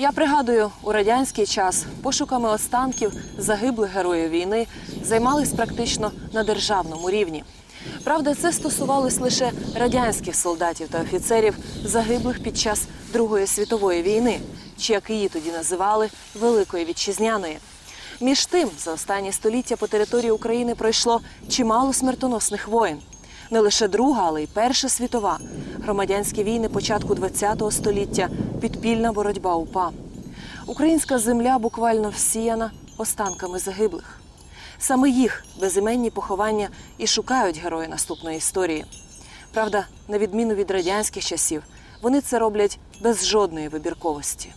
Я пригадую, у радянський час пошуками останків загиблих героїв війни займались практично на державному рівні. Правда, це стосувалось лише радянських солдатів та офіцерів, загиблих під час Другої світової війни, чи як її тоді називали Великої вітчизняної. Між тим, за останні століття по території України пройшло чимало смертоносних воєн. Не лише Друга, але й Перша світова, громадянські війни початку ХХ століття, підпільна боротьба УПА. Українська земля буквально всіяна останками загиблих. Саме їх безіменні поховання і шукають герої наступної історії. Правда, на відміну від радянських часів, вони це роблять без жодної вибірковості.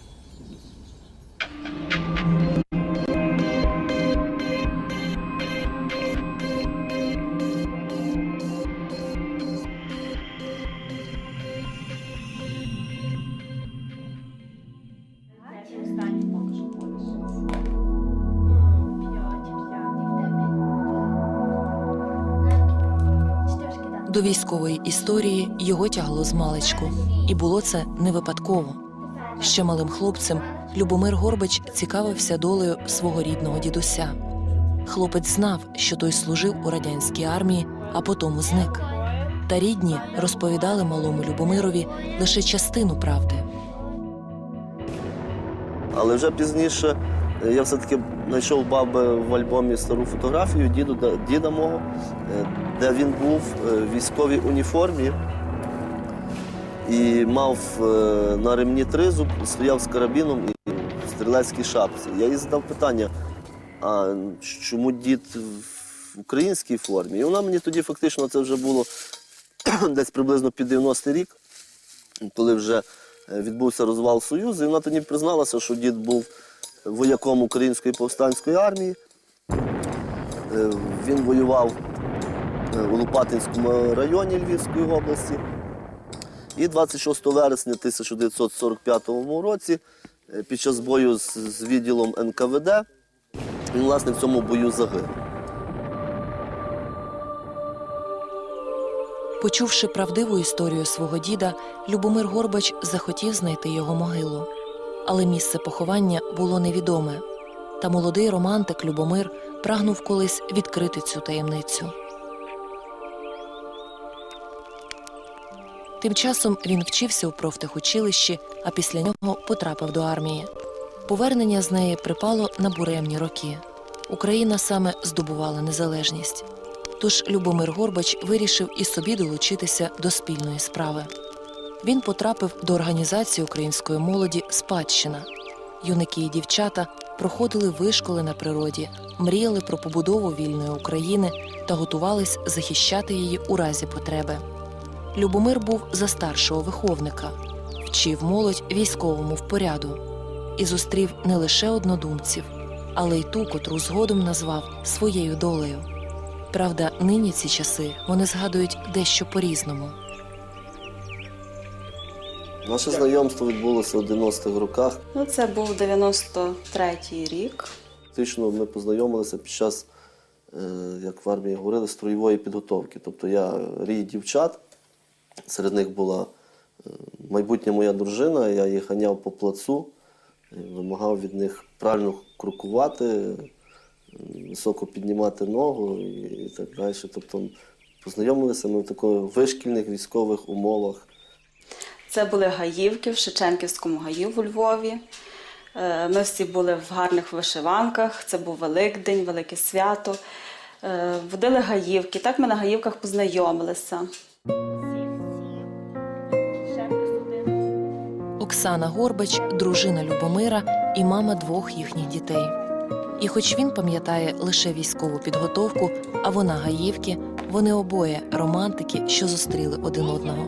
До військової історії його тягло з маличку, і було це не випадково. Ще малим хлопцем Любомир Горбач цікавився долею свого рідного дідуся. Хлопець знав, що той служив у радянській армії, а потім зник. Та рідні розповідали малому Любомирові лише частину правди. Але вже пізніше я все-таки знайшов баби в альбомі стару фотографію діду, діда мого, е, де він був е, в військовій уніформі і мав е, на ремні тризуб, стояв з карабіном і в стрілецькій шапці. Я їй задав питання, а чому дід в українській формі? І вона мені тоді фактично це вже було десь приблизно під 90-й рік коли вже е, відбувся розвал Союзу, і вона тоді призналася, що дід був вояком Української повстанської армії. Е, Він воював е, у Лопатинському районі Львівської області. І 26 вересня 1945 році, е, під час бою з, з відділом НКВД, він, власне, в цьому бою загинув. Почувши правдиву історію свого діда, Любомир Горбач захотів знайти його могилу. Але місце поховання було невідоме. Та молодий романтик Любомир прагнув колись відкрити цю таємницю. Тим часом він вчився у профтехучилищі, а після нього потрапив до армії. Повернення з неї припало на буремні роки. Україна саме здобувала незалежність. Тож Любомир Горбач вирішив і собі долучитися до спільної справи. Він потрапив до організації української молоді Спадщина. Юнаки і дівчата проходили вишколи на природі, мріяли про побудову вільної України та готувались захищати її у разі потреби. Любомир був за старшого виховника, вчив молодь військовому впоряду і зустрів не лише однодумців, але й ту, котру згодом назвав своєю долею. Правда, нині ці часи вони згадують дещо по-різному. Наше знайомство відбулося у 90-х роках. Ну, це був 93-й рік. Фактично ми познайомилися під час, е, як в армії говорили, строєвої підготовки. Тобто я рій дівчат, серед них була е, майбутня моя дружина, я їх ганяв по плацу, е, вимагав від них правильно крокувати, високо піднімати ногу і, і так далі. Тобто познайомилися ми в таких вишкільних військових умовах. Це були Гаївки в Шевченківському гаїв у Львові. Е, Ми всі були в гарних вишиванках. Це був Великдень, Велике свято. Е, Водили Гаївки. Так ми на Гаївках познайомилися. Оксана Горбач, дружина Любомира і мама двох їхніх дітей. І хоч він пам'ятає лише військову підготовку, а вона гаївки, вони обоє романтики, що зустріли один одного.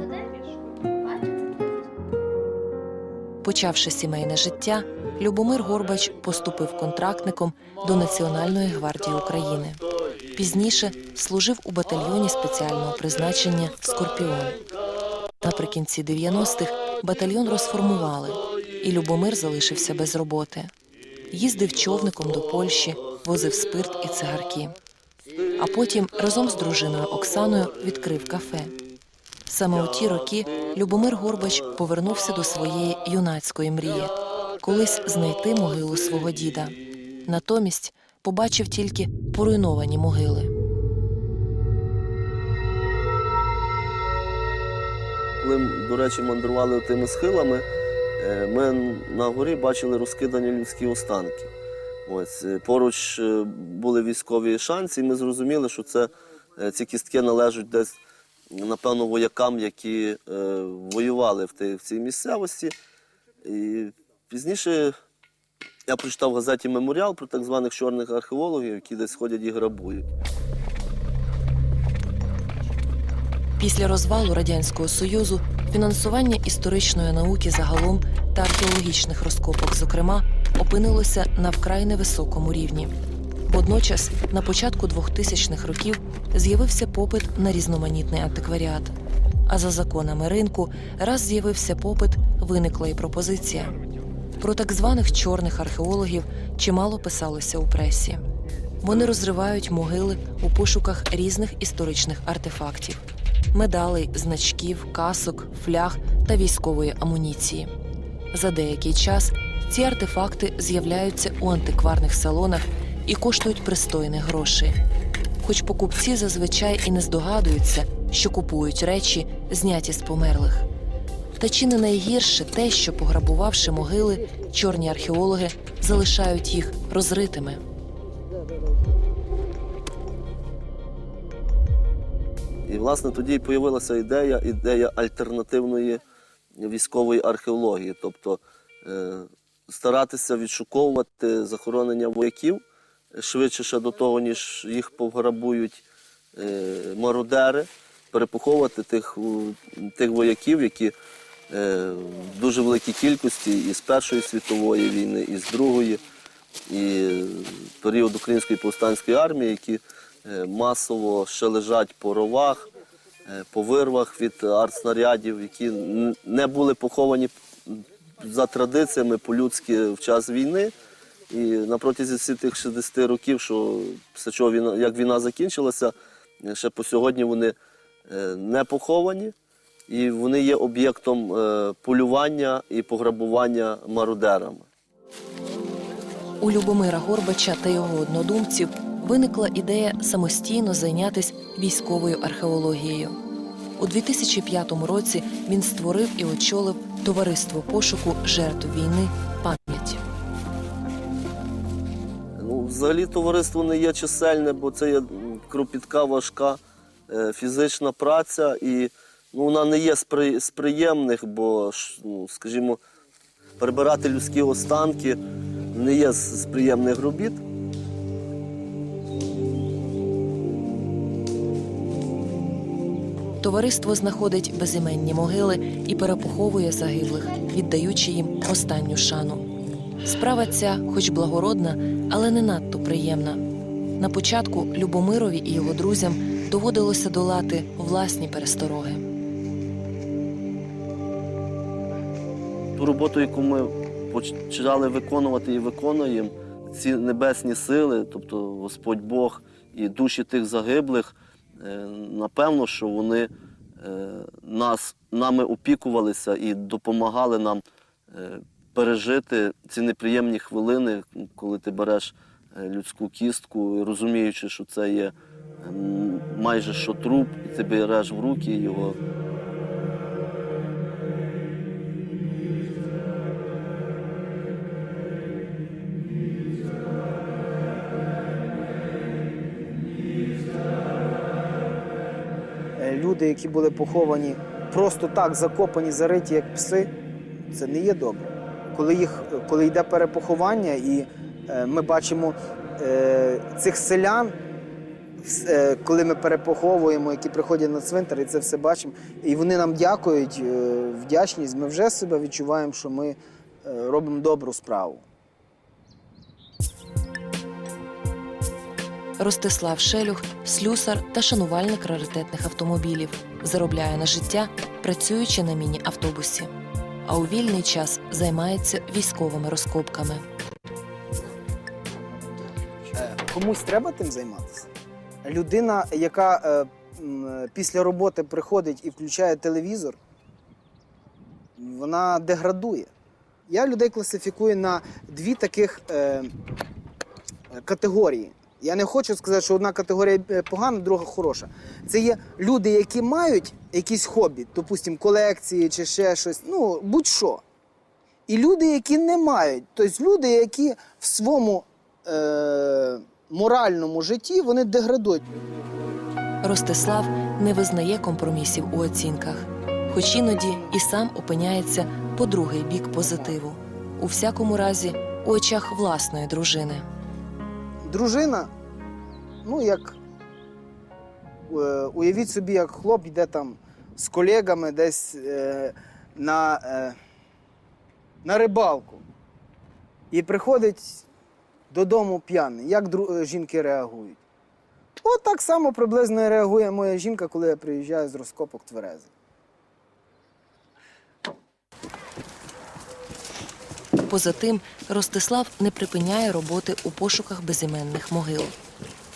Почавши сімейне життя, Любомир Горбач поступив контрактником до Національної гвардії України. Пізніше служив у батальйоні спеціального призначення Скорпіон. Наприкінці 90-х батальйон розформували, і Любомир залишився без роботи. Їздив човником до Польщі, возив спирт і цигарки. А потім разом з дружиною Оксаною відкрив кафе. Саме у ті роки Любомир Горбач повернувся до своєї юнацької мрії колись знайти могилу свого діда. Натомість побачив тільки поруйновані могили. Коли, до речі, мандрували тими схилами, е, ми на горі бачили розкидані людські останки. Ось, е, поруч е, були військові шанці, і ми зрозуміли, що це, ці кістки належать десь, напевно, воякам, які е, воювали в, тій- в цій місцевості. І пізніше я прочитав в газеті меморіал про так званих чорних археологів, які десь ходять і грабують. Після розвалу радянського союзу фінансування історичної науки загалом та археологічних розкопок, зокрема, опинилося на вкрай невисокому рівні. Водночас, на початку 2000-х років з'явився попит на різноманітний антикваріат. А за законами ринку, раз з'явився попит, виникла і пропозиція. Про так званих чорних археологів чимало писалося у пресі. Вони розривають могили у пошуках різних історичних артефактів медалей, значків, касок, фляг та військової амуніції. За деякий час ці артефакти з'являються у антикварних салонах і коштують пристойних грошей. Хоч покупці зазвичай і не здогадуються, що купують речі, зняті з померлих. Та чи не найгірше те, що, пограбувавши могили, чорні археологи залишають їх розритими. І, власне, тоді появилася ідея, ідея альтернативної військової археології, тобто е, старатися відшуковувати захоронення вояків швидше ще до того, ніж їх пограбують е, мародери, перепоховувати тих, тих вояків, які е, в дуже великій кількості і з Першої світової війни, і з Другої, і період Української повстанської армії, які е, масово ще лежать по ровах, по вирвах від артснарядів, які не були поховані за традиціями по-людськи в час війни. І на протязі всіх тих 60 років, що після чого війна, як війна закінчилася, е, ще по сьогодні вони е, не поховані, і вони є об'єктом е, полювання і пограбування мародерами. У Любомира Горбача та його однодумців виникла ідея самостійно зайнятися військовою археологією. У 2005 році він створив і очолив товариство пошуку жертв війни пам'ять. Взагалі товариство не є чисельне, бо це є кропітка, важка е, фізична праця, і ну, вона не є з приємних, бо, ну, скажімо, прибирати людські останки не є з приємних робіт. Товариство знаходить безіменні могили і перепоховує загиблих, віддаючи їм останню шану. Справа ця, хоч благородна, але не надто приємна. На початку Любомирові і його друзям доводилося долати власні перестороги. Ту роботу, яку ми почали виконувати і виконуємо, ці небесні сили, тобто Господь Бог і душі тих загиблих, е, напевно, що вони е, нас, нами опікувалися і допомагали нам е, пережити ці неприємні хвилини, коли ти береш е, людську кістку, розуміючи, що це є майже що труп, і ти береш в руки його. Е, люди, які були поховані просто так, закопані, зариті, як пси, це не є добре. Коли, їх, коли йде перепоховання, і е, ми бачимо е, цих селян, е, коли ми перепоховуємо, які приходять на цвинтар, і це все бачимо, і вони нам дякують, вдячність, ми вже себе відчуваємо, що ми робимо добру справу. Ростислав Шелюх слюсар та шанувальник раритетних автомобілів, заробляє на життя, працюючи на міні-автобусі. А у вільний час займається військовими розкопками. Е, Комусь треба тим займатися. Людина, яка е, після роботи приходить і включає телевізор, вона деградує. Я людей класифікую на дві таких е, категорії. Я не хочу сказати, що одна категорія е, погана, друга хороша. Це є люди, які мають якісь хобі, допустимо, колекції чи ще щось, ну будь-що. І люди, які не мають. Тобто люди, які в своєму е, моральному житті вони деградують. Ростислав не визнає компромісів у оцінках, хоч іноді і сам опиняється по другий бік позитиву, у всякому разі, у очах власної дружини. Дружина, ну як е, уявіть собі, як хлоп йде там з колегами десь е, на, е, на рибалку і приходить додому п'яний. Як дру- е, жінки реагують? От так само приблизно реагує моя жінка, коли я приїжджаю з розкопок тверези. Поза тим, Ростислав не припиняє роботи у пошуках безіменних могил,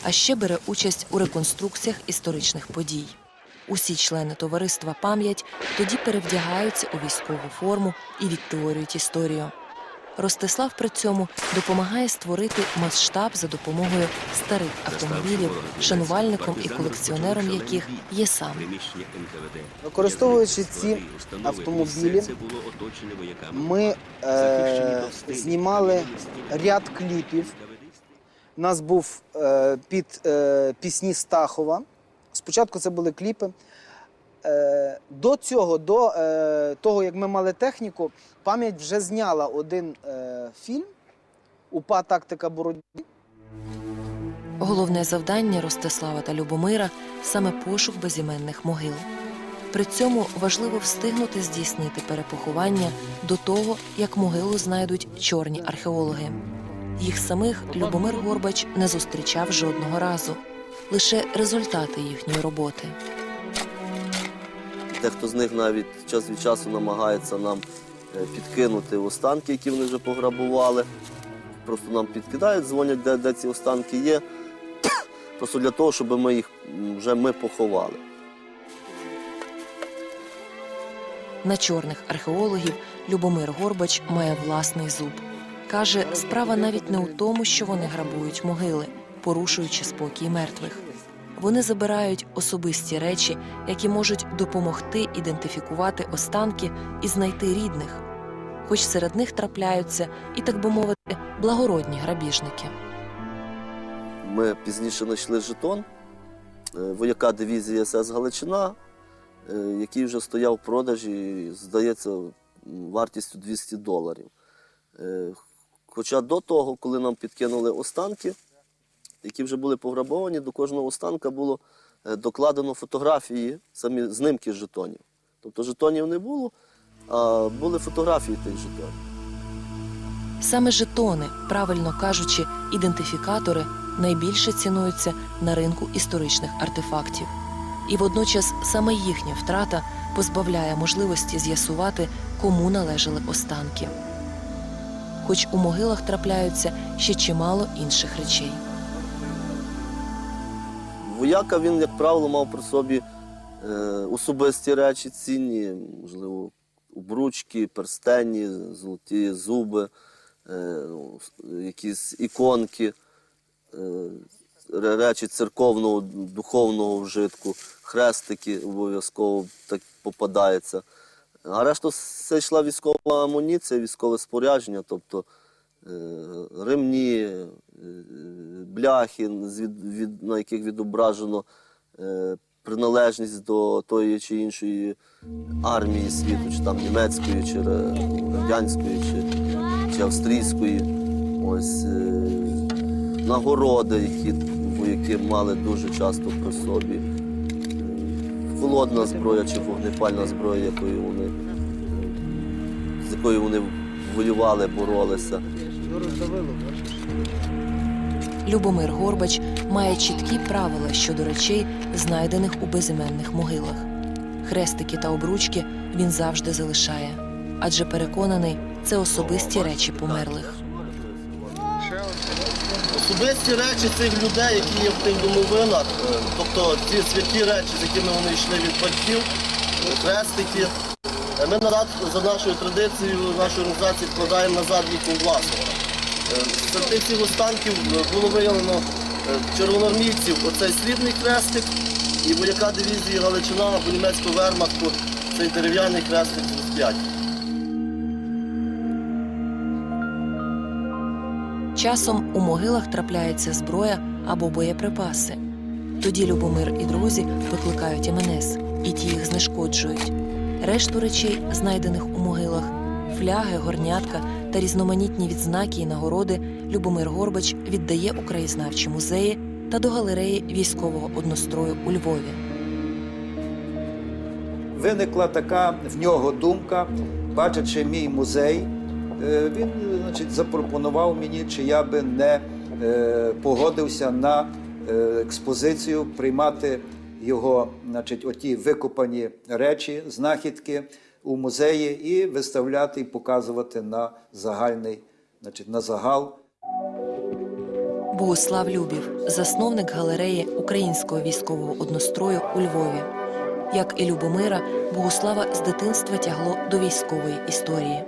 а ще бере участь у реконструкціях історичних подій. Усі члени товариства пам'ять тоді перевдягаються у військову форму і відтворюють історію. Ростислав при цьому допомагає створити масштаб за допомогою старих автомобілів, шанувальником і колекціонером яких є сам. Використовуючи ці автомобілі, ми е, знімали ряд кліпів. У нас був е, під е, пісні Стахова. Спочатку це були кліпи. Е, до цього, до е, того, як ми мали техніку, пам'ять вже зняла один е, фільм Упа тактика боротьби. Головне завдання Ростислава та Любомира саме пошук безіменних могил. При цьому важливо встигнути здійснити перепоховання до того, як могилу знайдуть чорні археологи. Їх самих Любомир Горбач не зустрічав жодного разу, лише результати їхньої роботи. Дехто з них навіть час від часу намагається нам е, підкинути останки, які вони вже пограбували. Просто нам підкидають, дзвонять, де, де ці останки є. Просто для того, щоб ми їх вже ми поховали. На чорних археологів Любомир Горбач має власний зуб. Каже, справа навіть не у тому, що вони грабують могили, порушуючи спокій мертвих. Вони забирають особисті речі, які можуть допомогти ідентифікувати останки і знайти рідних. Хоч серед них трапляються і, так би мовити, благородні грабіжники. Ми пізніше знайшли жетон е, вояка дивізії СС Галичина, е, який вже стояв в продажі, здається, вартістю 200 доларів. Е, Хоча до того, коли нам підкинули останки, які вже були пограбовані, до кожного останка було е, докладено фотографії, самі знимки жетонів. Тобто жетонів не було, а були фотографії тих жетонів. Саме жетони, правильно кажучи, ідентифікатори найбільше цінуються на ринку історичних артефактів. І водночас саме їхня втрата позбавляє можливості з'ясувати, кому належали останки. Хоч у могилах трапляються ще чимало інших речей. Вояка він, як правило, мав при собі е, особисті речі цінні, можливо, обручки, перстені, золоті зуби, е, ну, якісь іконки, е, речі церковного, духовного вжитку, хрестики обов'язково так попадається. А решта все йшла військова амуніція, військове спорядження, тобто ремні, е, бляхи, на яких відображено е, приналежність до тої чи іншої армії світу, чи там німецької, чи радянської, чи, чи австрійської. Ось е, нагороди, які вояки мали дуже часто при собі. Е, Холодна зброя чи вогнепальна зброя, якою вони, е, з якою вони воювали, боролися. Любомир Горбач має чіткі правила щодо речей, знайдених у безіменних могилах. Хрестики та обручки він завжди залишає, адже переконаний, це особисті речі померлих. Особисті речі цих людей, які є в тих домовинах, тобто ці святі речі, з якими вони йшли від батьків, хрестики, Ми нарад за нашою традицією, нашої організації вкладаємо назад їхнім власникам. Е, Серед тих всіх останків е, було виявлено е, червоноармійців оцей срібний хрестик і вояка дивізії Галичина або німецького вермахту цей дерев'яний хрестик з розп'яття. Часом у могилах трапляється зброя або боєприпаси. Тоді Любомир і друзі викликають МНС, і ті їх знешкоджують. Решту речей, знайдених у могилах, фляги, горнятка та різноманітні відзнаки і нагороди Любомир Горбач віддає у краєзнавчі музеї та до галереї військового однострою у Львові. Виникла така в нього думка, бачачи мій музей, е, він значить, запропонував мені, чи я би не е, погодився на е, експозицію приймати його, значить, оті викопані речі, знахідки у музеї і виставляти і показувати на загальний, значить, на загал. Богослав Любів, засновник галереї українського військового однострою у Львові. Як і Любомира, Богослава з дитинства тягло до військової історії.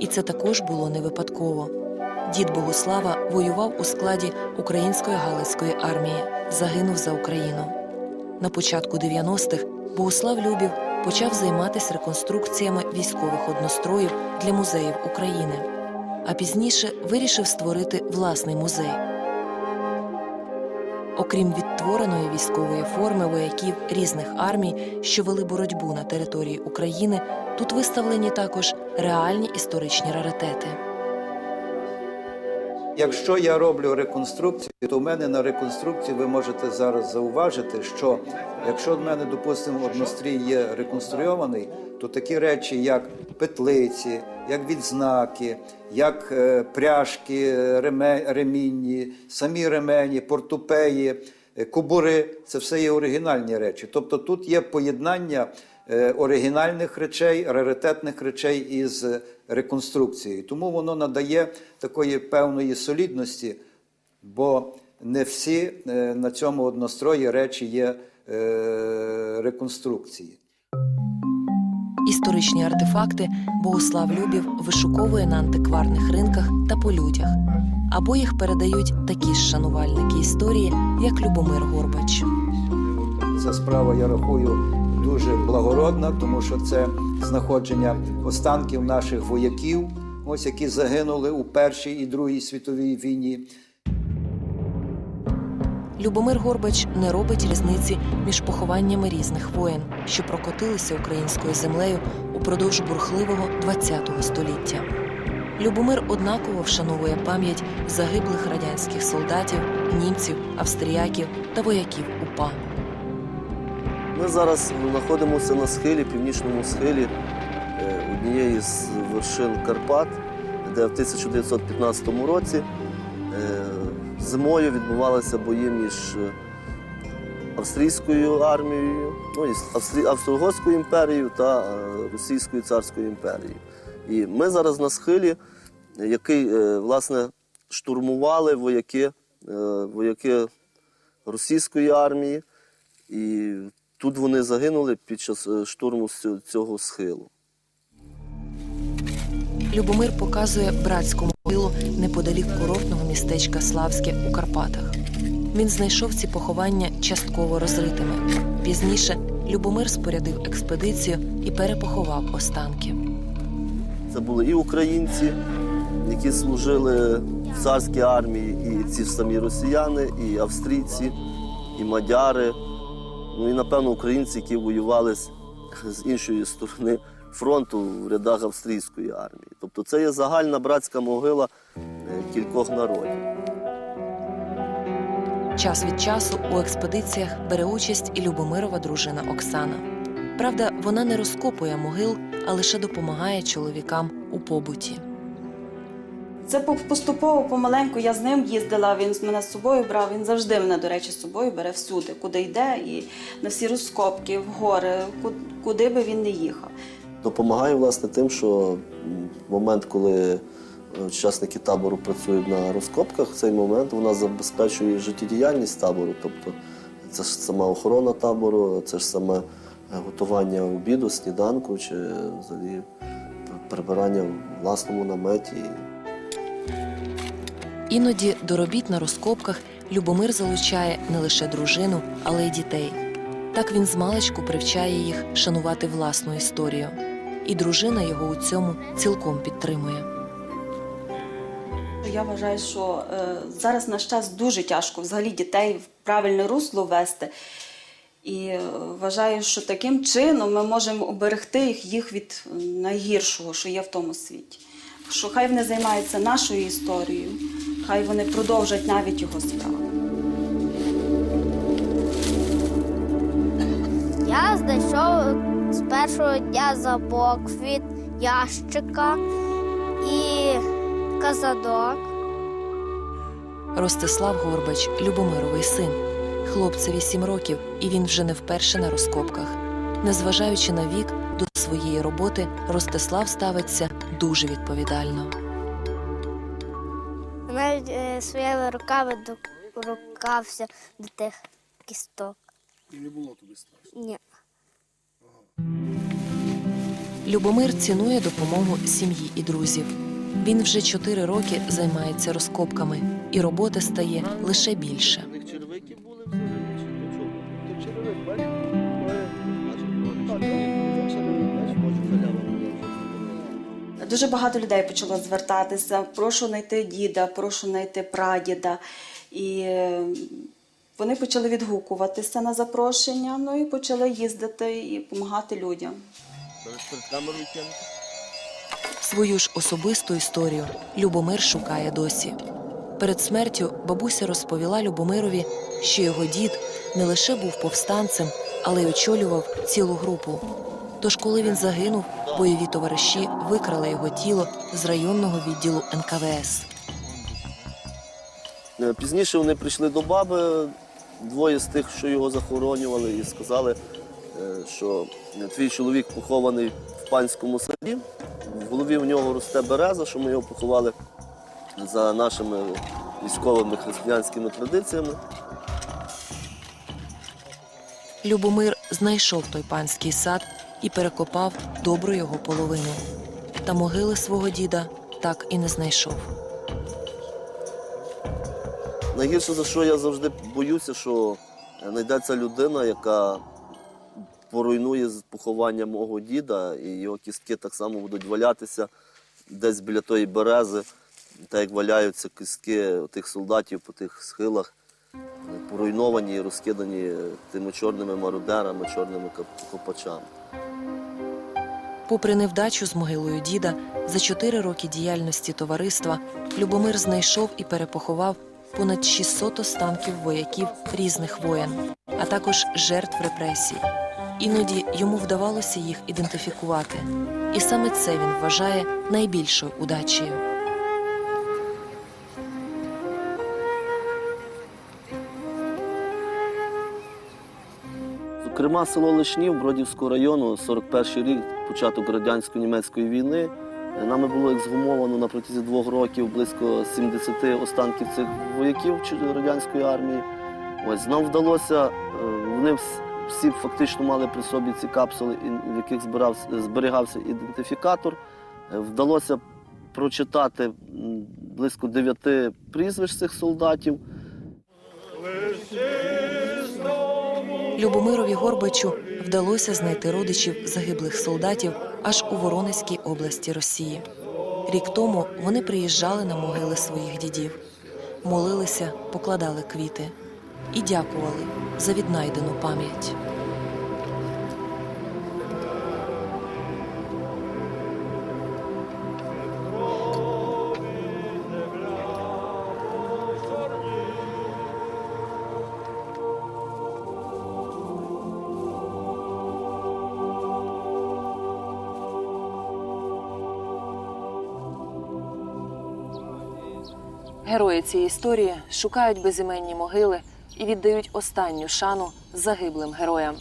І це також було не випадково. Дід Богослава воював у складі Української Галицької армії, загинув за Україну. На початку 90-х Богослав Любів почав займатися реконструкціями військових одностроїв для музеїв України, а пізніше вирішив створити власний музей. Окрім відтвореної військової форми вояків різних армій, що вели боротьбу на території України, тут виставлені також реальні історичні раритети. Якщо я роблю реконструкцію, то в мене на реконструкції ви можете зараз зауважити, що якщо в мене, допустимо, однострій є реконструйований, то такі речі, як петлиці, як відзнаки, як е, пряжки, ремінні, самі ремені, портупеї, е, кобури це все є оригінальні речі. Тобто тут є поєднання оригінальних речей, раритетних речей із реконструкцією. Тому воно надає такої певної солідності, бо не всі е, на цьому однострої речі є е, реконструкції. Історичні артефакти Богослав Любів вишуковує на антикварних ринках та по людях, або їх передають такі ж шанувальники історії, як Любомир Горбач. Ця справа я рахую дуже благородна, тому що це знаходження останків наших вояків, ось які загинули у Першій і Другій світовій війні. Любомир Горбач не робить різниці між похованнями різних воєн, що прокотилися українською землею упродовж бурхливого ХХ століття. Любомир однаково вшановує пам'ять загиблих радянських солдатів, німців, австріяків та вояків УПА. Ми зараз знаходимося на схилі, північному схилі е, однієї з вершин Карпат, де в 1915 році е, зимою відбувалися бої між е, австрійською армією, ну. Австро-Угорською імперією та Російською царською імперією. І ми зараз на схилі, який власне штурмували вояки, вояки російської армії. І тут вони загинули під час е, штурму цього- цього схилу. Любомир показує братську могилу неподалік курортного містечка Славське у Карпатах. Він знайшов ці поховання частково розритими. Пізніше Любомир спорядив експедицію і перепоховав останки. Це були і українці, які служили в царській армії, і ці ж самі росіяни, і австрійці, і мадяри. Ну і напевно українці, які воювали з, іншої сторони фронту в рядах австрійської армії. Тобто це є загальна братська могила е, кількох народів. Час від часу у експедиціях бере участь і Любомирова дружина Оксана. Правда, вона не розкопує могил, а лише допомагає чоловікам у побуті. Це по- поступово, помаленьку я з ним їздила, він мене з собою брав. Він завжди мене, до речі, з собою бере всюди, куди йде, і на всі розкопки, в гори, куди би він не їхав. Допомагає власне тим, що в момент, коли е, учасники табору працюють на розкопках, в цей момент вона забезпечує життєдіяльність табору. Тобто це ж сама охорона табору, це ж саме готування обіду, сніданку чи взагалі прибирання в власному наметі. Іноді до робіт на розкопках Любомир залучає не лише дружину, але й дітей. Так він змалечку привчає їх шанувати власну історію. І дружина його у цьому цілком підтримує. Я вважаю, що е, зараз наш час дуже тяжко взагалі дітей в правильне русло вести. І е, вважаю, що таким чином ми можемо оберегти їх, від найгіршого, що є в тому світі. Що хай вони займаються нашою історією, хай вони продовжать навіть його справу. Я знайшов з першого дня замок від ящика і казадок. Ростислав Горбач Любомировий син. Хлопцеві сім років, і він вже не вперше на розкопках. Незважаючи на вік, своєї роботи Ростислав ставиться дуже відповідально. Навіть е, своїми руками дорукався до тих кісток. І не було тобі страшно. Ні. Любомир цінує допомогу сім'ї і друзів. Він вже чотири роки займається розкопками, і роботи стає лише більше. У них червики були взагалі Дуже багато людей почало звертатися. Прошу знайти діда, прошу знайти прадіда. І е, вони почали відгукуватися на запрошення, ну і почали їздити і допомагати людям. Свою ж особисту історію Любомир шукає досі. Перед смертю бабуся розповіла Любомирові, що його дід не лише був повстанцем, але й очолював цілу групу. Тож, коли він загинув, бойові товариші викрали його тіло з районного відділу НКВС. Е, Пізніше вони прийшли до баби, двоє з тих, що його захоронювали, і сказали, е, що твій чоловік похований в панському саді. В голові у нього росте береза, що ми його поховали за нашими військовими християнськими традиціями. Любомир знайшов той панський сад і перекопав добру його половину. Та могили свого діда так і не знайшов. Найгірше, за що я завжди боюся, що знайдеться людина, яка поруйнує поховання мого діда, і його кістки так само будуть валятися десь біля тої берези, так як валяються кістки тих солдатів по тих схилах, поруйновані і розкидані тими чорними мародерами, чорними копачами. Попри невдачу з могилою діда, за чотири роки діяльності товариства Любомир знайшов і перепоховав понад 600 останків вояків різних воєн, а також жертв репресій. Іноді йому вдавалося їх ідентифікувати, і саме це він вважає найбільшою удачею. Зокрема, село Лишнів Бродівського району, 41 рік, початок радянсько-німецької війни. Нами було ексгумовано на протязі двох років близько 70 останків цих вояків радянської армії. Ось нам вдалося, е, вони всі фактично мали при собі ці капсули, в яких зберігався ідентифікатор. Е, Вдалося прочитати близько дев'яти прізвищ цих солдатів. Любомирові Горбачу вдалося знайти родичів загиблих солдатів аж у Воронезькій області Росії. Рік тому вони приїжджали на могили своїх дідів, молилися, покладали квіти і дякували за віднайдену пам'ять. Цієї історії шукають безіменні могили і віддають останню шану загиблим героям.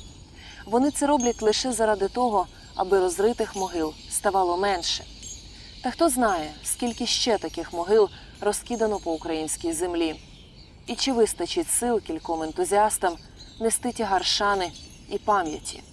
Вони це роблять лише заради того, аби розритих могил ставало менше. Та хто знає, скільки ще таких могил розкидано по українській землі, і чи вистачить сил кільком ентузіастам нести тягар шани і пам'яті.